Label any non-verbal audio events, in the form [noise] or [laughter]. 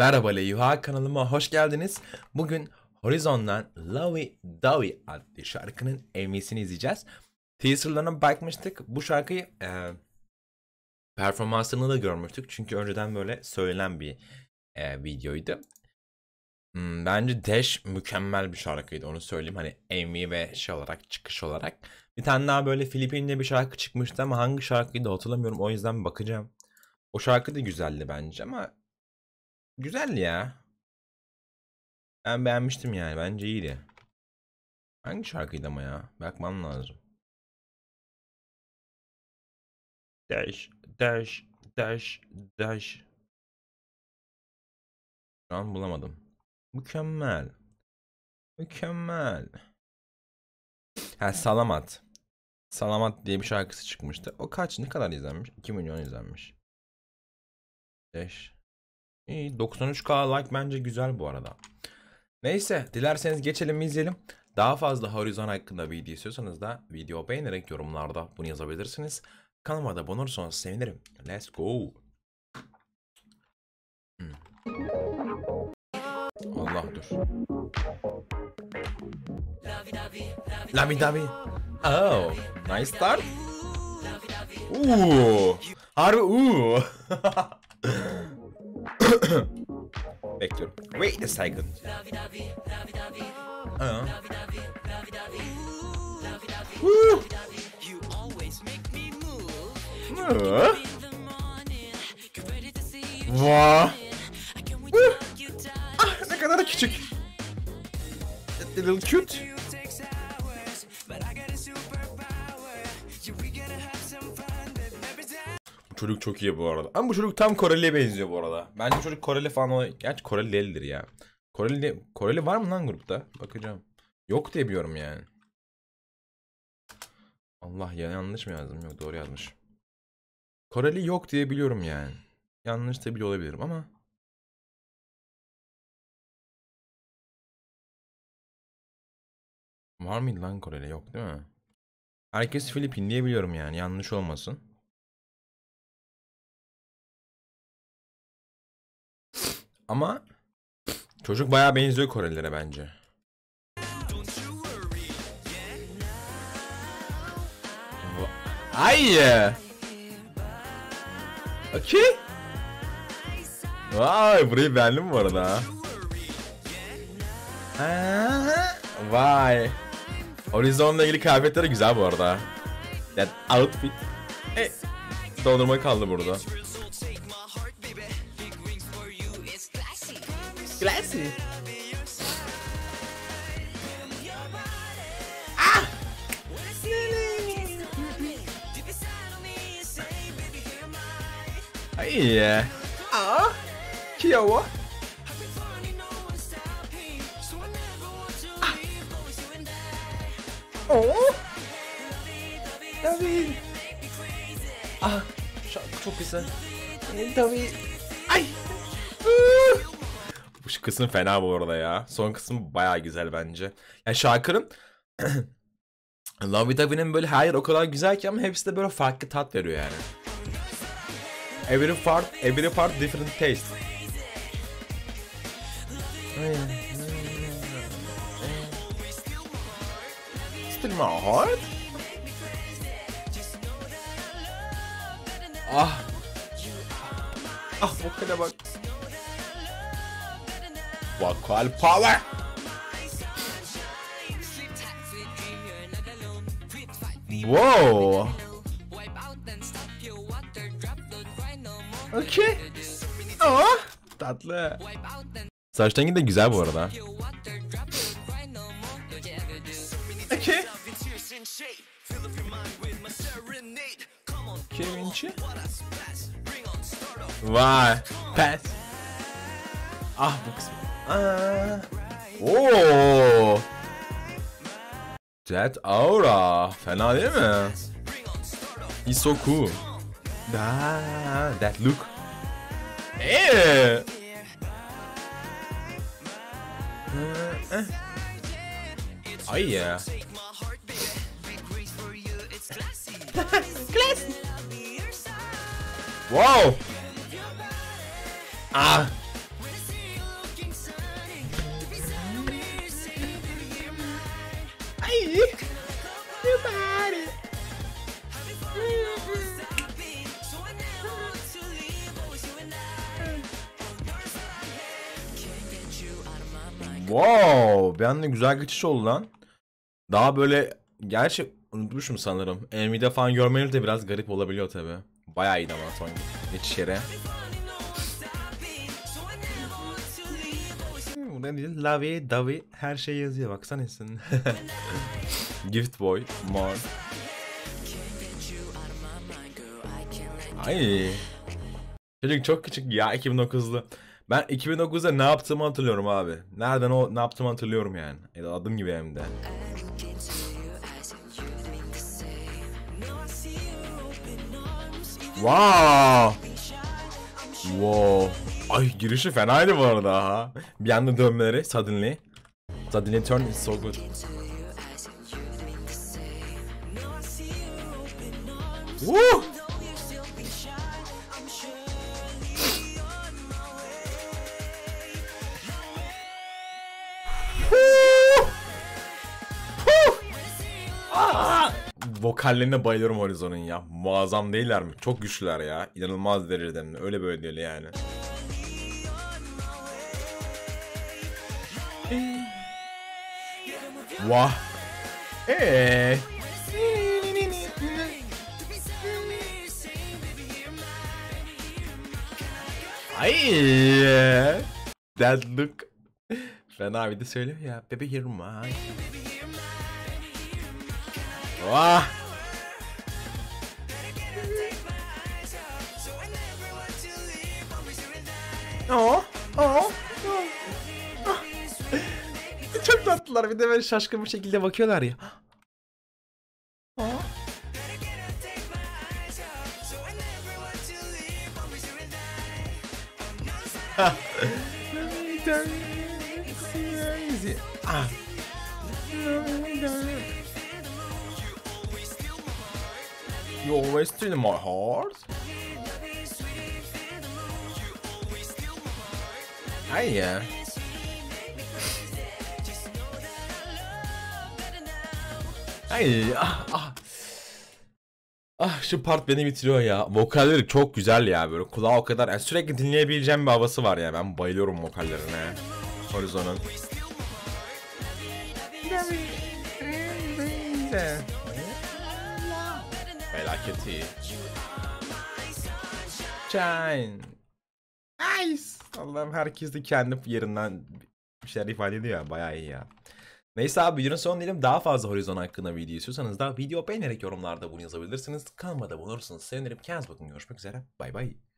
Merhaba Leyuha kanalıma hoş geldiniz. Bugün Horizon'dan Lovey Dovey adlı şarkının MV'sini izleyeceğiz. Teaserlarına bakmıştık. Bu şarkıyı e, performansını da görmüştük. Çünkü önceden böyle söylenen bir e, videoydu. Hmm, bence Dash mükemmel bir şarkıydı onu söyleyeyim. Hani MV ve şey olarak çıkış olarak. Bir tane daha böyle Filipin'de bir şarkı çıkmıştı ama hangi şarkıydı hatırlamıyorum. O yüzden bakacağım. O şarkı da güzeldi bence ama güzel ya. Ben beğenmiştim yani. Bence iyiydi. Hangi şarkıydı ama ya? Bakmam lazım. Dash, dash, dash, dash. Şu an bulamadım. Mükemmel. Mükemmel. Ha Salamat. Salamat diye bir şarkısı çıkmıştı. O kaç ne kadar izlenmiş? 2 milyon izlenmiş. Dash. İyi 93k like bence güzel bu arada. Neyse dilerseniz geçelim izleyelim. Daha fazla Horizon hakkında video istiyorsanız da video beğenerek yorumlarda bunu yazabilirsiniz. Kanalıma da abone olursanız sevinirim. Let's go. Hmm. Allah dur. Lavi davi. Oh, nice start. Uuu. Harbi uuu. [laughs] [coughs] Bekliyorum. Wait a second. Aa. Woo. Ah, ne kadar da küçük. Little cute. Çocuk çok iyi bu arada. Ama bu çocuk tam Koreli'ye benziyor bu arada. Bence çocuk Koreli falan ol- Gerçi Koreli değildir ya. Koreli, Koreli var mı lan grupta? Bakacağım. Yok diye biliyorum yani. Allah ya yanlış mı yazdım? Yok doğru yazmış. Koreli yok diye biliyorum yani. Yanlış da bile olabilirim ama. Var mıydı lan Koreli? Yok değil mi? Herkes Filipin diye biliyorum yani. Yanlış olmasın. Ama çocuk bayağı benziyor Korelilere bence. Ay! Okey. Vay burayı beğendim bu arada. Ha, Vay. Horizon'la ilgili kıyafetleri güzel bu arada. That outfit. E, dondurma kaldı burada. Classy. Ay. Aa. Kiowa. Oh. David. Ah, şarkı çok güzel. David. Ay. Bu kısım fena bu arada ya. Son kısım baya güzel bence. Yani şarkının [clears throat] Love David'in böyle her yer o kadar güzel ki ama hepsi de böyle farklı tat veriyor yani. Every part, every part different taste. Still my heart? Ah. Ah vokale bak. Vokal power. Wow. Okay. Aa, tatlı. Saç rengi de güzel bu arada. Okay. Kevinci. Vay. Pes. Ah bu kısmı. Aa. Oo. That aura. Fena değil mi? He's so cool. Da, that look. Eee. Ay uh, uh. oh, ya. Classy. Wow. Ah. Wow, bir anda güzel geçiş oldu lan. Daha böyle gerçi unutmuşum sanırım. Nvidia falan görmeniz de biraz garip olabiliyor tabi. Bayağı iyiydi ama son geçiş yeri. Bu ne değil? Lavi, Davi her şey yazıyor baksana isim. [laughs] Gift Boy, More. Ay. Çocuk çok küçük ya 2009'lu. Ben 2009'da ne yaptığımı hatırlıyorum abi. Nereden o ne yaptığımı hatırlıyorum yani. E, Adım gibi hem de. Wow. Wow. Ay girişi fenaydı bu arada ha. Bir anda dönmeleri suddenly. Suddenly turn is so good. Woo! Vokallerine bayılıyorum Horizon'un ya. Muazzam değiller mi? Çok güçlüler ya. İnanılmaz derecede. Öyle böyle değil yani. Vah. Eee. Ay. That look. Fena bir de söylüyor ya. Baby you're mine. Vah. Oh, oh, [laughs] Çok tatlılar. Bir de böyle şaşkın bir şekilde bakıyorlar ya. Ah. You always in my heart. Ay ya. Ay ah ah. Ah şu part beni bitiriyor ya. Vokalleri çok güzel ya böyle kulağa o kadar yani sürekli dinleyebileceğim bir havası var ya. Ben bayılıyorum vokallerine. Horizon'un. Felaket iyi. Shine. Nice. Allah'ım herkes de kendi yerinden bir şeyler ifade ediyor ya. Bayağı iyi ya. Neyse abi videonun sonuna diyelim. Daha fazla Horizon hakkında video istiyorsanız da video beğenerek yorumlarda bunu yazabilirsiniz. Kanalıma da abone olursanız sevinirim. Kendinize bakın. Görüşmek üzere. Bay bay.